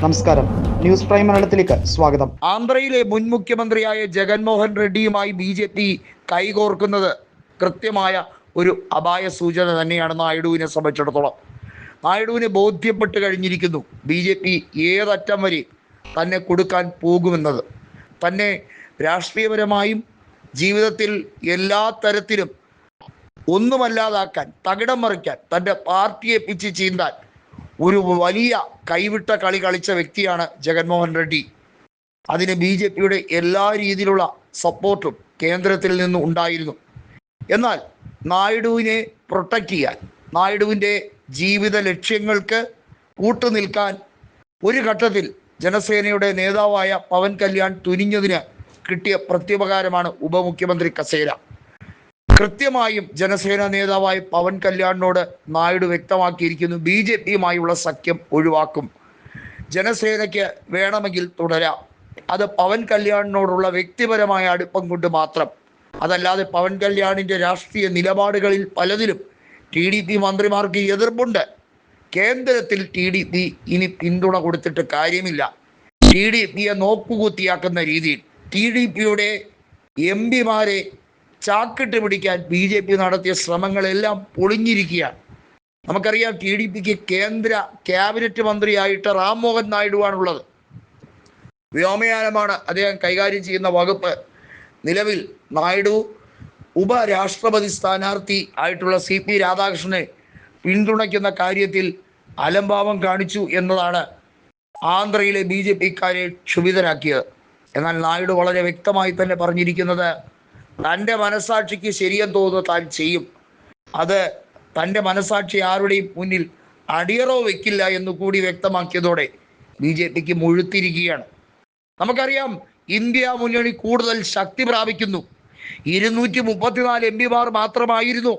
നമസ്കാരം. News prime മലയാളത്തിലേക്ക് സ്വാഗതം. ആന്ധ്രയിലെ മുൻ മുഖ്യമന്ത്രിയായ ജഗൻമോഹൻ റെഡ്ഡിയുമായി ബി ജെ പി കൈകോർക്കുന്നത് കൃത്യമായ ഒരു അപായ സൂചന തന്നെയാണ് നായിഡുവിനെ സംബന്ധിച്ചിടത്തോളം. നായിഡുവിന് ബോധ്യപ്പെട്ട് കഴിഞ്ഞിരിക്കുന്നു ബി ജെ പി ഏതറ്റം വരെ തന്നെ കൊടുക്കാൻ പോകുമെന്നത്. തന്നെ രാഷ്ട്രീയപരമായും ജീവിതത്തിൽ എല്ലാ തരത്തിലും ഒന്നുമല്ലാതാക്കാൻ തകിടം മറിക്കാൻ തന്റെ പാർട്ടിയെ പിച്ച് ചീന്താൻ ഒരു വലിയ കൈവിട്ട കളി കളിച്ച വ്യക്തിയാണ് ജഗൻമോഹൻ റെഡ്ഡി. അതിന് ബി ജെ പിയുടെ എല്ലാ രീതിയിലുള്ള സപ്പോർട്ടും കേന്ദ്രത്തിൽ നിന്ന് ഉണ്ടായിരുന്നു. എന്നാൽ നായിഡുവിനെ പ്രൊട്ടക്റ്റ് ചെയ്യാൻ നായിഡുവിന്റെ ജീവിത ലക്ഷ്യങ്ങൾക്ക് കൂട്ടുനിൽക്കാൻ ഒരു ഘട്ടത്തിൽ ജനസേനയുടെ നേതാവായ പവൻ കല്യാൺ തുനിഞ്ഞതിന് കിട്ടിയ പ്രത്യുപകാരമാണ് ഉപമുഖ്യമന്ത്രി കസേര. കൃത്യമായും ജനസേന നേതാവായ പവൻ കല്യാണിനോട് നായിഡു വ്യക്തമാക്കിയിരിക്കുന്നു. ബി ജെ പിയുമായുള്ള സഖ്യം ഒഴിവാക്കും. ജനസേനയ്ക്ക് വേണമെങ്കിൽ തുടരാം. അത് പവൻ കല്യാണിനോടുള്ള വ്യക്തിപരമായ അടുപ്പം കൊണ്ട് മാത്രം. അതല്ലാതെ പവൻ കല്യാണിന്റെ രാഷ്ട്രീയ നിലപാടുകളിൽ പലതിലും ടി ഡി പി മന്ത്രിമാർക്ക് എതിർപ്പുണ്ട്. കേന്ദ്രത്തിൽ ടി ഡി പി ഇനി പിന്തുണ കൊടുത്തിട്ട് കാര്യമില്ല. ടി ഡി പിയെ നോക്കുകുത്തിയാക്കുന്ന രീതിയിൽ ടി ഡി പിയുടെ എം പിമാരെ ചാക്കിട്ട് പിടിക്കാൻ ബി ജെ പി നടത്തിയ ശ്രമങ്ങളെല്ലാം പൊളിഞ്ഞിരിക്കുകയാണ് നമുക്കറിയാം ടി ഡി പിക്ക് കേന്ദ്ര ക്യാബിനറ്റ് മന്ത്രിയായിട്ട് റാം മോഹൻ നായിഡുവാണുള്ളത്. വ്യോമയാനമാണ് അദ്ദേഹം കൈകാര്യം ചെയ്യുന്ന വകുപ്പ്. നിലവിൽ നായിഡു ഉപരാഷ്ട്രപതി സ്ഥാനാർത്ഥി ആയിട്ടുള്ള സി പി രാധാകൃഷ്ണനെ പിന്തുണയ്ക്കുന്ന കാര്യത്തിൽ അലംഭാവം കാണിച്ചു എന്നതാണ് ആന്ധ്രയിലെ ബി ജെ പിക്കാരെ ക്ഷുഭിതരാക്കിയത്. എന്നാൽ നായിഡു വളരെ വ്യക്തമായി തന്നെ പറഞ്ഞിരിക്കുന്നത് തന്റെ മനസാക്ഷിക്ക് ശരിയെന്ന് തോന്നുന്നു താൻ ചെയ്യും. അത് തന്റെ മനസാക്ഷി ആരുടെയും മുന്നിൽ അടിയറോ വെക്കില്ല എന്ന് കൂടി വ്യക്തമാക്കിയതോടെ ബി ജെ പിക്ക് മുഴുത്തിരിക്കുകയാണ്. നമുക്കറിയാം ഇന്ത്യ മുന്നണി കൂടുതൽ ശക്തി പ്രാപിക്കുന്നു. ഇരുന്നൂറ്റി മുപ്പത്തിനാല് എം പിമാർ മാത്രമായിരുന്നു.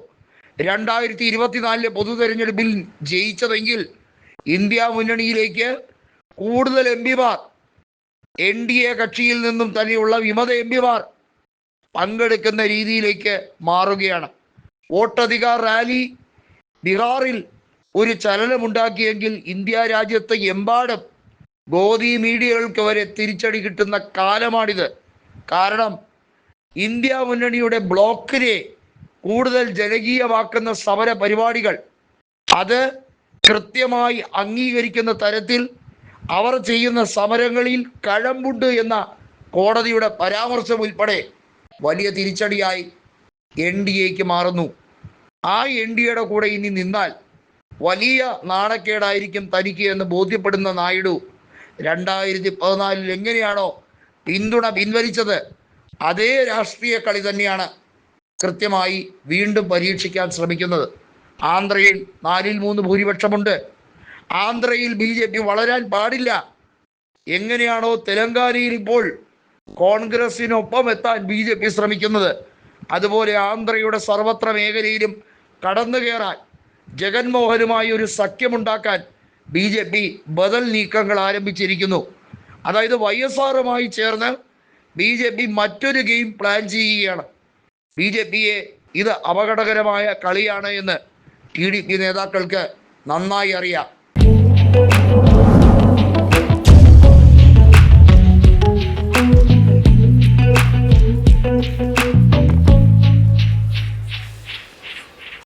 രണ്ടായിരത്തി ഇരുപത്തിനാലിലെ പൊതു തെരഞ്ഞെടുപ്പിൽ ജയിച്ചതെങ്കിൽ ഇന്ത്യ മുന്നണിയിലേക്ക് കൂടുതൽ എം പിമാർ എൻ ഡി എ കക്ഷിയിൽ നിന്നും തന്നെയുള്ള വിമത എം പിമാർ പങ്കെടുക്കുന്ന രീതിയിലേക്ക് മാറുകയാണ്. വോട്ടധികാർ റാലി ബീഹാറിൽ ഒരു ചലനമുണ്ടാക്കിയെങ്കിൽ ഇന്ത്യ രാജ്യത്തെ എമ്പാടും ഗോതി മീഡിയകൾക്ക് വരെ തിരിച്ചടി കിട്ടുന്ന കാലമാണിത്. കാരണം ഇന്ത്യ മുന്നണിയുടെ ബ്ലോക്കിനെ കൂടുതൽ ജനകീയമാക്കുന്ന സമര പരിപാടികൾ അത് കൃത്യമായി അംഗീകരിക്കുന്ന തരത്തിൽ അവർ ചെയ്യുന്ന സമരങ്ങളിൽ കഴമ്പുണ്ട് എന്ന കോടതിയുടെ പരാമർശം ഉൾപ്പെടെ വലിയ തിരിച്ചടിയായി എൻ ഡി എക്ക് മാറുന്നു. ആ എൻ ഡി എയുടെ കൂടെ ഇനി നിന്നാൽ വലിയ നാണക്കേടായിരിക്കും തനിക്ക് എന്ന് ബോധ്യപ്പെടുന്ന നായിഡു രണ്ടായിരത്തി പതിനാലിൽ എങ്ങനെയാണോ പിന്തുണ പിൻവലിച്ചത് അതേ രാഷ്ട്രീയ കളി തന്നെയാണ് കൃത്യമായി വീണ്ടും പരീക്ഷിക്കാൻ ശ്രമിക്കുന്നത്. ആന്ധ്രയിൽ നാലിൽ മൂന്ന് ഭൂരിപക്ഷമുണ്ട്. ആന്ധ്രയിൽ ബി ജെ പി വളരാൻ പാടില്ല. എങ്ങനെയാണോ തെലങ്കാനയിൽ ഇപ്പോൾ കോൺഗ്രസിനൊപ്പം എത്താൻ ബി ജെ പി ശ്രമിക്കുന്നത്. അതുപോലെ ആന്ധ്രയുടെ സർവത്ര മേഖലയിലും കടന്നു കയറാൻ ജഗൻമോഹനുമായി ഒരു സഖ്യമുണ്ടാക്കാൻ ബി ജെ പി ബദൽ നീക്കങ്ങൾ ആരംഭിച്ചിരിക്കുന്നു. അതായത് വൈ എസ് ആറുമായി ചേർന്ന് ബി ജെ പി മറ്റൊരു ഗെയിം പ്ലാൻ ചെയ്യുകയാണ്. ബി ജെ പിയെ ഇത് അപകടകരമായ കളിയാണ് എന്ന് ടി ഡി പി നേതാക്കൾക്ക് നന്നായി അറിയാം.